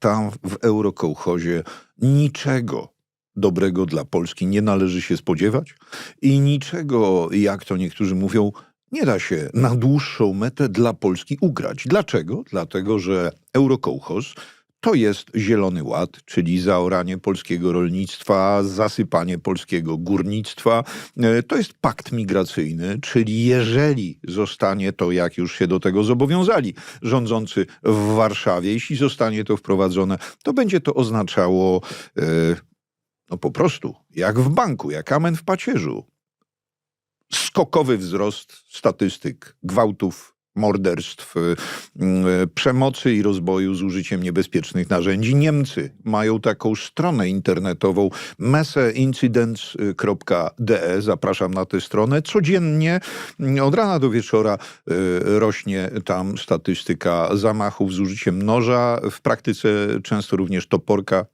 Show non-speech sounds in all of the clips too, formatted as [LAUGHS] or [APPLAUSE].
tam w eurokołchozie niczego dobrego dla Polski nie należy się spodziewać i niczego, jak to niektórzy mówią, nie da się na dłuższą metę dla Polski ugrać. Dlaczego? Dlatego, że eurokołchoz to jest Zielony Ład, czyli zaoranie polskiego rolnictwa, zasypanie polskiego górnictwa. E, To jest pakt migracyjny, czyli jeżeli zostanie to, jak już się do tego zobowiązali rządzący w Warszawie, jeśli zostanie to wprowadzone, to będzie to oznaczało e, no po prostu, jak w banku, jak amen w pacierzu. Skokowy wzrost statystyk gwałtów, morderstw, y, y, przemocy i rozboju z użyciem niebezpiecznych narzędzi. Niemcy mają taką stronę internetową meseincidents.de. Zapraszam na tę stronę. Codziennie y, od rana do wieczora y, rośnie tam statystyka zamachów z użyciem noża, w praktyce często również toporka,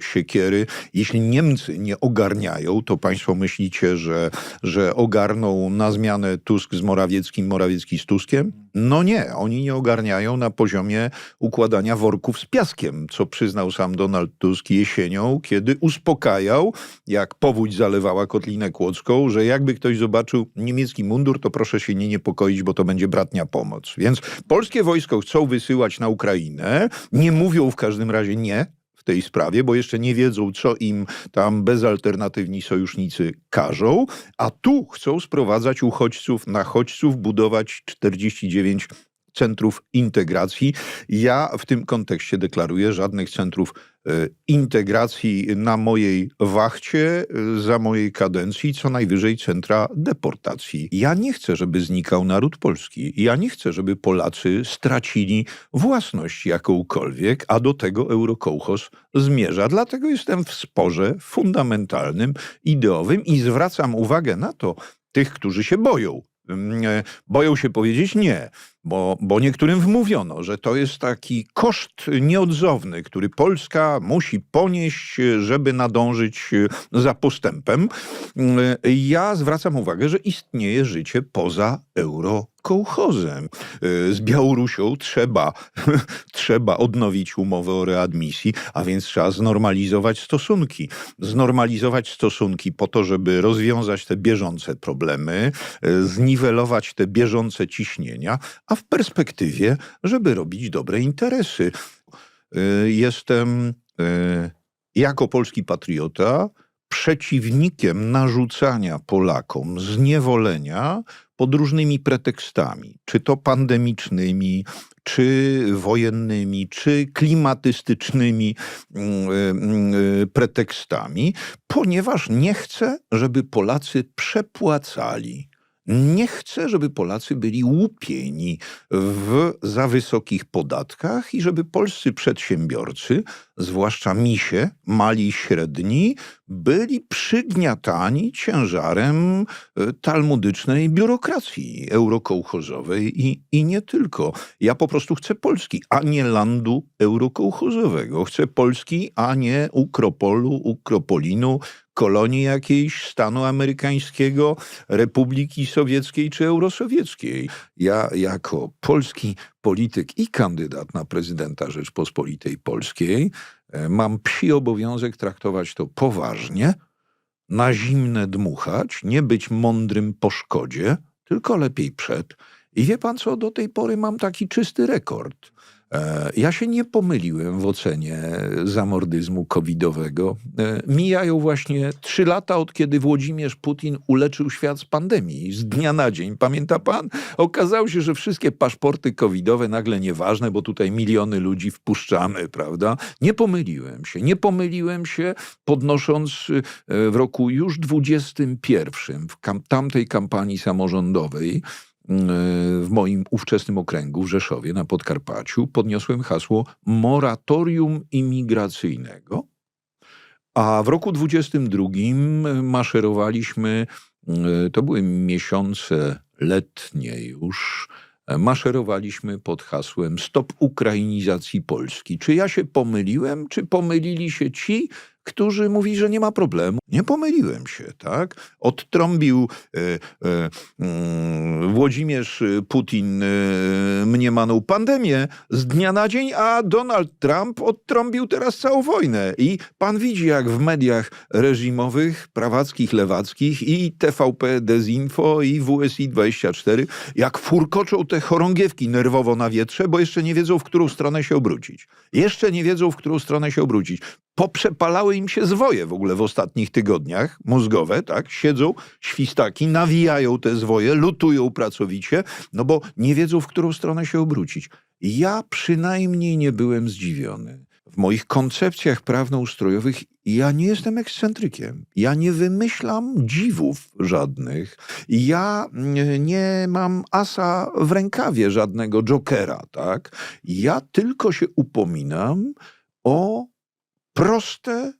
siekiery. Jeśli Niemcy nie ogarniają, to państwo myślicie, że, że ogarną na zmianę Tusk z Morawieckim, Morawiecki z Tuskiem? No nie, oni nie ogarniają na poziomie układania worków z piaskiem, co przyznał sam Donald Tusk jesienią, kiedy uspokajał, jak powódź zalewała Kotlinę Kłodzką, że jakby ktoś zobaczył niemiecki mundur, to proszę się nie niepokoić, bo to będzie bratnia pomoc. Więc polskie wojsko chcą wysyłać na Ukrainę, nie mówią w każdym razie nie, w tej sprawie, bo jeszcze nie wiedzą, co im tam bezalternatywni sojusznicy każą, a tu chcą sprowadzać uchodźców, nachodźców, budować 49 centrów integracji. Ja w tym kontekście deklaruję żadnych centrów e, integracji na mojej wachcie, e, za mojej kadencji, co najwyżej centra deportacji. Ja nie chcę, żeby znikał naród polski. Ja nie chcę, żeby Polacy stracili własność jakąkolwiek, a do tego Eurokołchos zmierza. Dlatego jestem w sporze fundamentalnym, ideowym i zwracam uwagę na to, tych, którzy się boją. Mm, e, Boją się powiedzieć nie, bo, bo niektórym wmówiono, że to jest taki koszt nieodzowny, który Polska musi ponieść, żeby nadążyć za postępem. Ja zwracam uwagę, że istnieje życie poza eurokołchozem. Y, Z Białorusią trzeba, [LAUGHS] trzeba odnowić umowę o readmisji, a więc trzeba znormalizować stosunki. Znormalizować stosunki po to, żeby rozwiązać te bieżące problemy, zniwelować te bieżące ciśnienia, a w perspektywie, żeby robić dobre interesy. Y, Jestem y, jako polski patriota przeciwnikiem narzucania Polakom zniewolenia pod różnymi pretekstami, czy to pandemicznymi, czy wojennymi, czy klimatystycznymi mm, mm, y, pretekstami, ponieważ nie chcę, żeby Polacy przepłacali. Nie chcę, żeby Polacy byli łupieni w za wysokich podatkach i żeby polscy przedsiębiorcy, zwłaszcza misie, mali i średni, byli przygniatani ciężarem e, talmudycznej biurokracji eurokołchozowej i, i nie tylko. Ja po prostu chcę Polski, a nie landu eurokołchozowego. Chcę Polski, a nie Ukropolu, Ukropolinu, kolonii jakiejś stanu amerykańskiego, Republiki Sowieckiej czy Eurosowieckiej. Ja jako polski polityk i kandydat na prezydenta Rzeczpospolitej Polskiej e, mam psi obowiązek traktować to poważnie, na zimne dmuchać, nie być mądrym po szkodzie, tylko lepiej przed. I wie pan co, do tej pory mam taki czysty rekord. E, Ja się nie pomyliłem w ocenie zamordyzmu covidowego. E, Mijają właśnie trzy lata, od kiedy Włodzimierz Putin uleczył świat z pandemii. Z dnia na dzień. Pamięta pan? Okazało się, że wszystkie paszporty covidowe nagle nieważne, bo tutaj miliony ludzi wpuszczamy, prawda? Nie pomyliłem się. Nie pomyliłem się, podnosząc e, w roku już 21, w tamtej kampanii samorządowej, w moim ówczesnym okręgu w Rzeszowie na Podkarpaciu podniosłem hasło moratorium imigracyjnego, a w roku 22 maszerowaliśmy, e, to były miesiące letnie już, e, maszerowaliśmy pod hasłem Stop Ukrainizacji Polski. Czy ja się pomyliłem, czy pomylili się ci, którzy mówi, że nie ma problemu. Nie pomyliłem się, tak? Odtrąbił e, e, mm, Włodzimierz Putin e, mniemaną pandemię z dnia na dzień, a Donald Trump odtrąbił teraz całą wojnę. I pan widzi, jak w mediach reżimowych, prawackich, lewackich i TVP Dezinfo i WSI 24, jak furkoczą te chorągiewki nerwowo na wietrze, bo jeszcze nie wiedzą, w którą stronę się obrócić. Jeszcze nie wiedzą, w którą stronę się obrócić. Poprzepalały im się zwoje w ogóle w ostatnich tygodniach, mózgowe, tak? Siedzą świstaki, nawijają te zwoje, lutują pracowicie, no bo nie wiedzą, w którą stronę się obrócić. Ja przynajmniej nie byłem zdziwiony. W moich koncepcjach prawnoustrojowych ja nie jestem ekscentrykiem. Ja nie wymyślam dziwów żadnych. Ja nie, mam asa w rękawie, żadnego jokera, tak? Ja tylko się upominam o proste,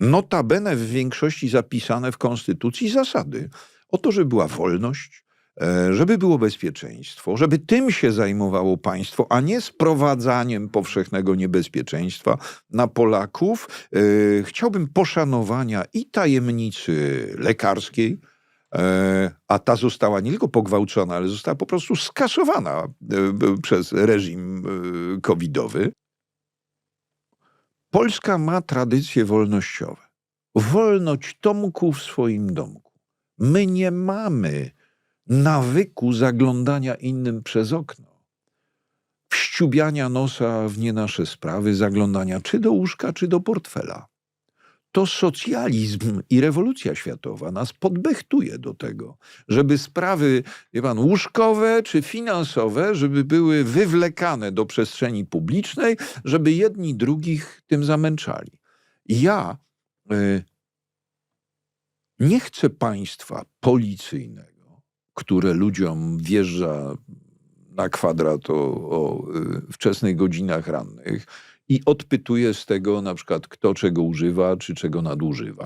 notabene w większości zapisane w Konstytucji zasady. O to, żeby była wolność, e, żeby było bezpieczeństwo, żeby tym się zajmowało państwo, a nie sprowadzaniem powszechnego niebezpieczeństwa na Polaków. E, Chciałbym poszanowania i tajemnicy lekarskiej, e, a ta została nie tylko pogwałcona, ale została po prostu skasowana przez reżim covidowy. Polska ma tradycje wolnościowe. Wolność Tomku w swoim domku. My nie mamy nawyku zaglądania innym przez okno, wściubiania nosa w nie nasze sprawy, zaglądania czy do łóżka, czy do portfela. To socjalizm i rewolucja światowa nas podbechtuje do tego, żeby sprawy, wie pan, łóżkowe czy finansowe, żeby były wywlekane do przestrzeni publicznej, żeby jedni drugich tym zamęczali. Ja y, nie chcę państwa policyjnego, które ludziom wjeżdża na kwadrat o, o y, wczesnych godzinach rannych i odpytuje z tego na przykład kto czego używa czy czego nadużywa.